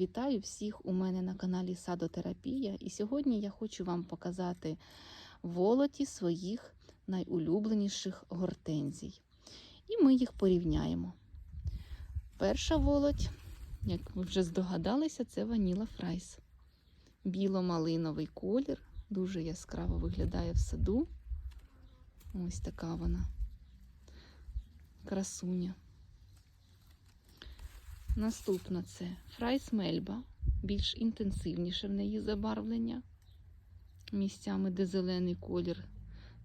Вітаю всіх у мене на каналі Садотерапія. І сьогодні я хочу вам показати волоті своїх найулюбленіших гортензій. І ми їх порівняємо. Перша волоть, як ви вже здогадалися, це Ваніла Фрайс. Біло-малиновий колір, дуже яскраво виглядає в саду. Ось така вона. Красуня. Наступна це Фрайс Мельба, більш інтенсивніше в неї забарвлення. Місцями, де зелений колір,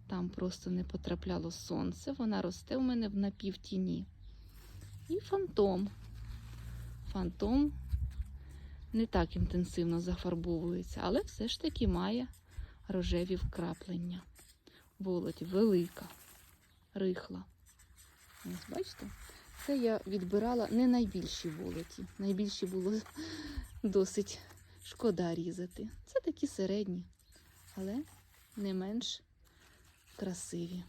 там просто не потрапляло сонце. Вона росте у мене в напівтіні. І фантом. Фантом не так інтенсивно зафарбовується, але все ж таки має рожеві вкраплення. Володь велика, рихла. Ось бачите? Це я відбирала не найбільші волоті. Найбільші було досить шкода різати. Це такі середні, але не менш красиві.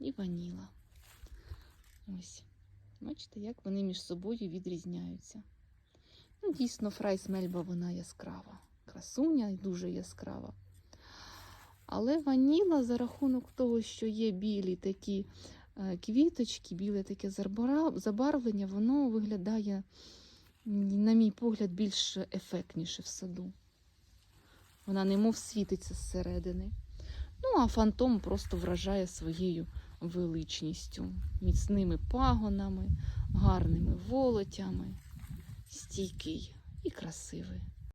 І ваніла. Ось. Бачите, як вони між собою відрізняються. Ну, дійсно, фрайс мельба вона яскрава. Красуня дуже яскрава. Але ваніла за рахунок того, що є білі такі квіточки, біле таке забарвлення, воно виглядає, на мій погляд, більш ефектніше в саду. Вона немов світиться зсередини. Ну, а фантом просто вражає своєю величністю, міцними пагонами, гарними волотями, стійкий і красивий.